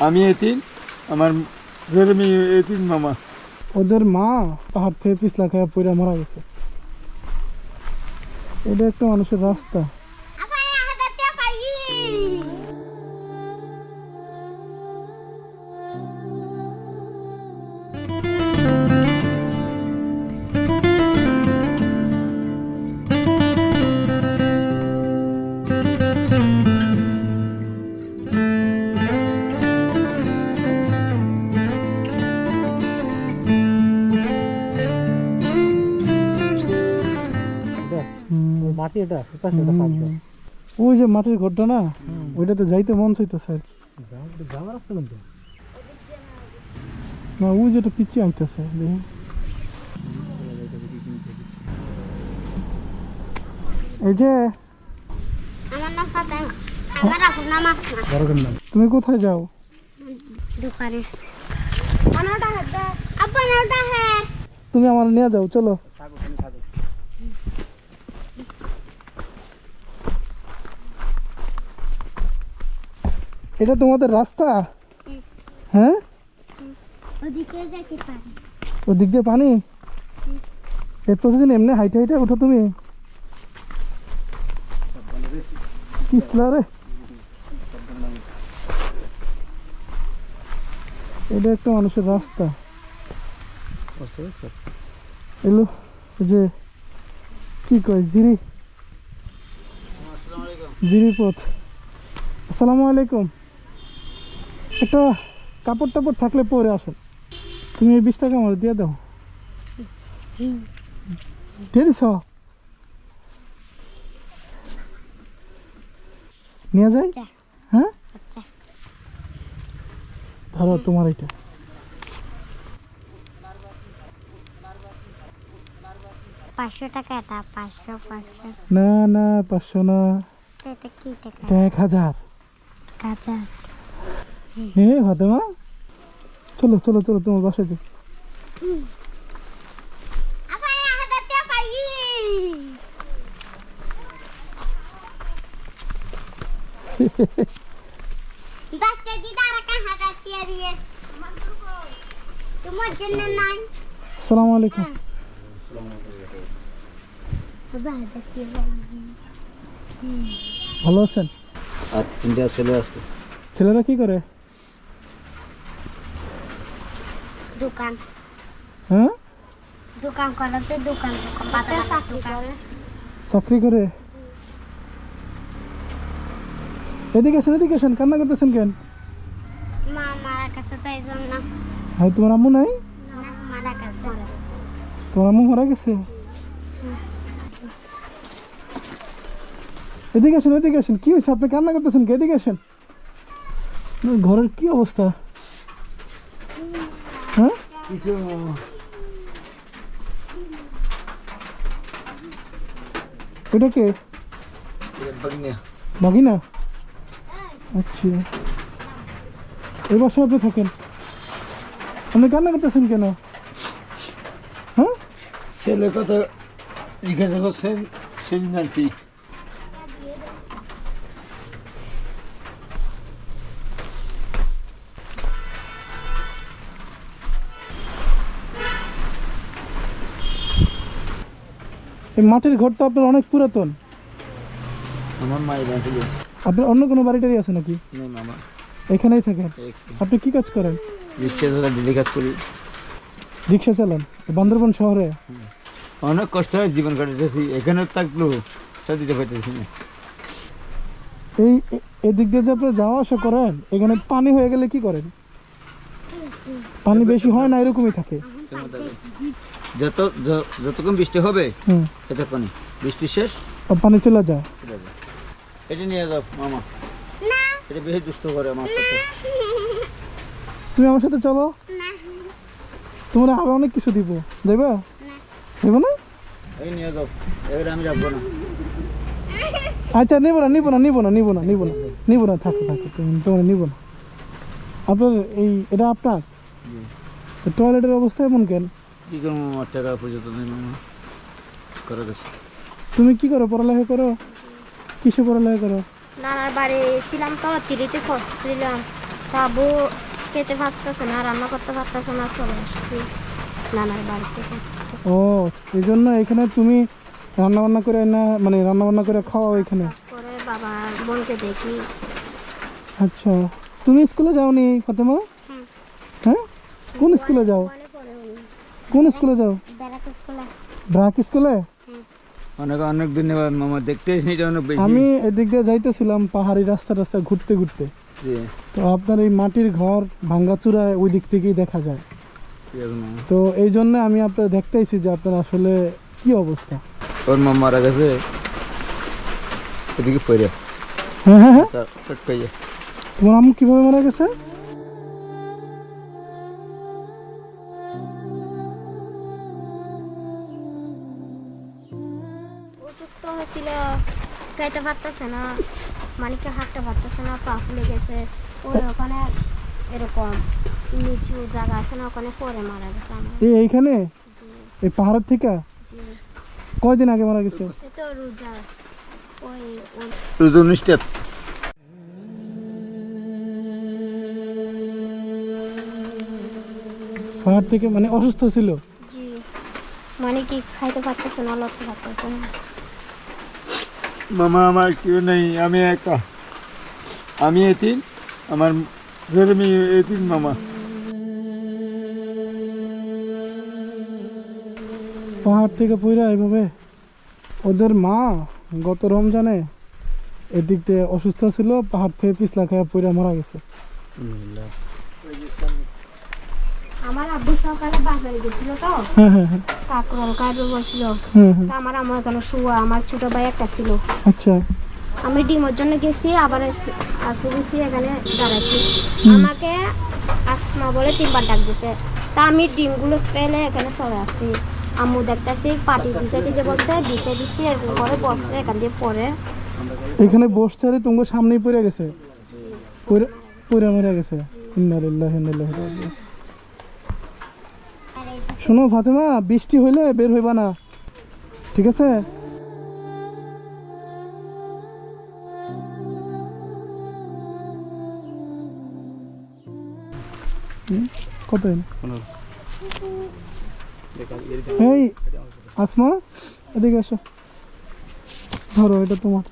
আমি এতিম, আমার জেরেমি এতিন মামা। ওদের মা পাহাড় থেকে পিছলা খেয়ে পড়ে মারা গেছে। এটা একটা মানুষের রাস্তা। মাটি এটা হুম। ওই যে মাটির ঘরটা না ওইটাতে যাইতে মন চাইতেছে আর কি। যাওয়ার রাস্তা কিন্তু না ওই যেটা পিছিয়ে আইতেছে দেখি। এই যে aku nama Asma. বড়দের নাম। তুমি কোথায় যাও? udah ada? Apa yang udah ada? তুমি আমার নিয়ে যাও চলো। এটা তোমাদের রাস্তা? হ্যাঁ? ওদিকে যেতে পারি। ওদিক দিয়ে পানি? এই প্রতিদিন এমনি হাইটে হাইটে উঠো তুমি। কিসলা রে। এটা একটা মানুষের রাস্তা। এলো যে কি কয় জিরি? জিরি পথ আসসালামু আলাইকুম। একটা কাপড় টাপড় থাকলে পরে আসেন তুমি এই বিশ টাকা আমার দিয়ে দাও। দিয়ে দিছ? নিয়ে যাই? যা। হ্যাঁ? আচ্ছা। ধরো তোমার এটা পাঁচশো টাকা এটা পাঁচশো পাঁচশো। না না পাঁচশো না। এটা কি টাকা? এক হাজার। কাঁচা হাতেমা চলো চলো চলো তোমার বাসায় যাও ছেলেরা কি করে? Dukan হ্যাঁ? dukan Dukan dukan চাকরি করে। এদিকে আসেন এদিকে আসেন কান্না করতেছেন কেন? Mama kasih tahu sana হ্যাঁ তোমার আম্মু নাই? Mana kasih তোমার আম্মু মারা গেছে? এদিকে আসেন এদিকে আসেন কি হয়েছে? আপনি কান্না করতেছেন কি এদিকে আসেন। ঘরের কি অবস্থা? হ্যাঁ এটা কে? বাগিনা আচ্ছা। এই বাসায় আপনি থাকেন। আপনি কান্না করতেছেন কেন? হ্যাঁ? ছেলে কথা জিজ্ঞাসা করছেন, সেদিন আর কি? এই মাটির ঘর তো আপনার অনেক পুরাতন। আমার মায়ের আপনার অন্য কোনো বাড়িটারি আছে নাকি? নেই মামা। এখানেই থাকেন? আপনি কি কাজ করেন? রিক্সা ডেলি কাজ করি। রিক্সা চালান? বান্দরবন শহরে? অনেক কষ্ট হয় জীবন কাটাতেছি। এখানে থাকলেও দিতে পারতেছি না। এই এদিক দিয়ে যে আপনি যাওয়া আসা করেন এখানে পানি হয়ে গেলে কি করেন? পানি বেশি হয় না এরকমই থাকে। যত যতক্ষণ বৃষ্টি হবে ততক্ষণই বৃষ্টি শেষ? পানি চলে যায়। এটা নিয়ে যাও মামা। এটা বেশি দুষ্ট করে আমার সাথে। তুমি আমার সাথে চলো। তোমার আরও অনেক কিছু দিব। যাইবা? যাইবা না? এই নিয়ে যাও। এবারে আমি রাখব না। আচ্ছা নিব না নিব না নিব না নিব না নিব না। নিব না থাকো থাকো তুমি তোমার নিব না। আপনার এই এটা আপনার? টয়লেটের অবস্থা এমন কেন? কি করব আমার টাকা পর্যন্ত নেই মামা। করে গেছে তুমি কি করো পড়ালেখা করো? কিসে পড়ালেখা করো? নানার বাড়ি ছিলাম তো তিরিতে খসছিলাম তা আবু খেতে পারতেছে না রান্না করতে পারতেছে না চলে আসছি নানার বাড়ি থেকে ও এই জন্য এখানে তুমি রান্না বান্না করে না মানে রান্না বান্না করে খাওয়াও এখানে? করে বাবা বোনকে দেখি। আচ্ছা। তুমি স্কুলে যাওনি ফাতেমা। হ্যাঁ? কোন স্কুলে যাও? কোন স্কুলে যাও? স্কুলে। ব্রাক স্কুলে? অনেক অনেক ধন্যবাদ মামা দেখতে এসেছি এটা অনেক বেশি। আমি এদিক দিয়ে যাইতেছিলাম পাহাড়ি রাস্তা রাস্তা ঘুরতে ঘুরতে। তো আপনার এই মাটির ঘর ভাঙ্গাচুরায় ওই দিক থেকেই দেখা যায়। তো এই জন্য আমি আপনার দেখতেইছি যে আপনার আসলে কি অবস্থা। ওর মা মারা গেছে। এদিকে পড়ে। হ্যাঁ হ্যাঁ হ্যাঁ। তোমার আম্মু কীভাবে মারা গেছে? অসুস্থ হয়েছিল খাইতে পারতেছে না মানিকে হাঁটতে পারতেছে না পা ফুলে গেছে ওই ওখানে এরকম নিচু জায়গা আছে না ওখানে পরে মারা গেছে আমার এই এইখানে? এই পাহাড়ের থেকে? কয়দিন আগে মারা গেছে? তো রোজা। ওই ওই। রুজু পাহাড় থেকে মানে অসুস্থ ছিল? জি। মানে কি খাইতে পারতেছে না লড়তে পারতেছে না। মামা আমার কেউ নেই আমি একা। আমি এতিম আমার ছেলে মেয়ে এতিম মামা। পাহাড় থেকে পইরা এইভাবে ওদের মা গত রমজানে এদিক দিয়ে অসুস্থ ছিল পাহাড় থেকে পিছলা খেয়ে পইরা মারা গেছে। আব্বু সকালে বাজারে গেছিল তো? কাকুরাল কাটবে বসছিল। তা আমার আমার শুয়া আমার ছোট ভাই একটা ছিল। আচ্ছা। আমি ডিমের জন্য গেছি আবার আসে গেছি এখানে দাঁড়াইছি আমাকে আসমা বলে তিনবার ডাক দিছে। তা আমি ডিমগুলো ফেলে এখানে সরে আসছি। আম্মু দেখতেছি পাটি দিছে দিতে বলছে দিছে দিছি এরকম করে বসছে এখান দিয়ে পরে এখানে বসছে আর তোমার সামনেই পড়ে গেছে। পইরা মারা গেছে। রাজিউন। শোনো ফাতেমা বৃষ্টি হইলে বের হইবা না। ঠিক আছে? কত এই আসমা এদিকে আসো ধরো এটা তোমার।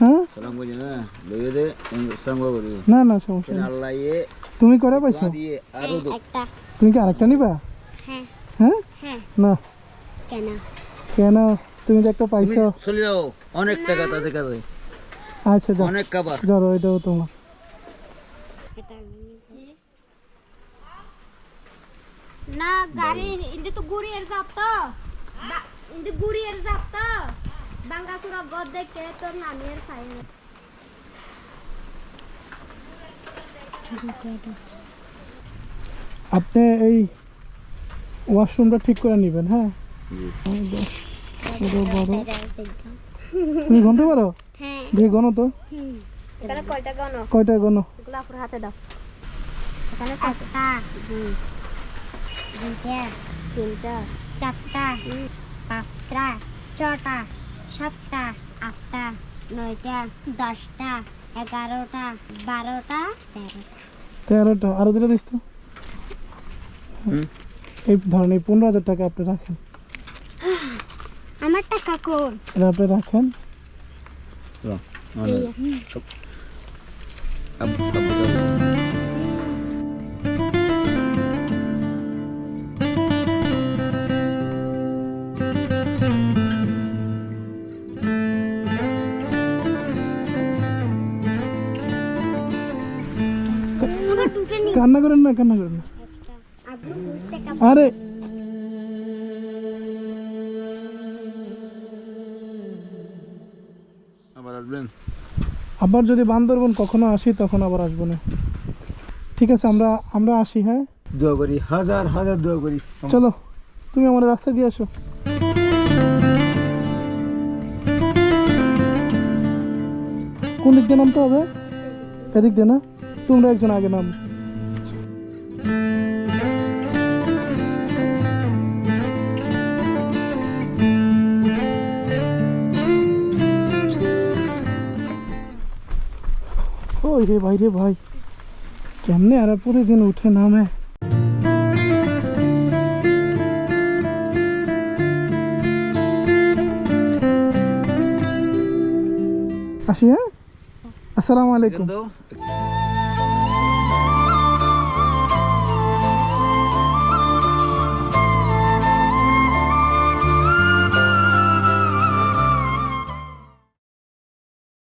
হ্যাঁ? না না না সমস্যা ইয়ে তুমি করে পাইছো? দিয়ে আরও একটা। তুমি কি আরেকটা নিবা? হ্যাঁ। হ্যাঁ? হ্যাঁ। না। কেন? কেন? তুমি যে একটা পাইছো। চলে যাও। অনেক টাকা তাদের কাছে। আচ্ছা যাও। অনেক খাবার। ধরো এটাও তোমার। না গাড়ি ইন্দে তো গুড়ি এর যাব তো। বা- ইন্দে গুড়ি এর যাব তো। বাঙ্গাসুরা গদ দেখে তোর নামের সাইন। আপনি এই ওয়াশরুমটা ঠিক করে নেবেন হ্যাঁ? এটা তুমি গনতে পারো? হ্যাঁ। দেখি গনো তো। কয়টা গণ? কয়টা গনো এগুলো হাতে দাও। তিনটা চারটা পাঁচটা ছটা সাতটা আটটা নয়টা দশটা এগারোটা বারোটা তেরোটা। তেরোটা আরও দিলে দিস তো। হুম। এই ধরেন এই পনেরো হাজার টাকা আপনি রাখেন। আমার টাকা কোন? এটা আপনি রাখেন। অনেক কান্না করেন না কান্না করেন না। আরে। আবার আসবেন? আবার যদি বান্দরবন কখনো আসি তখন আবার আসব না। ঠিক আছে আমরা আমরা আসি হ্যাঁ? দোয়া করি হাজার হাজার দোয়া করি। চলো তুমি আমার রাস্তায় দিয়ে আসো। কোন দিক দিয়ে নামতে হবে? এদিক দিয়ে না? তোমরা একজন আগে নাম। রে ভাই রে ভাই। কেমনে আর প্রতিদিন উঠে নামে? আসি হ্যাঁ? আসসালামু আলাইকুম।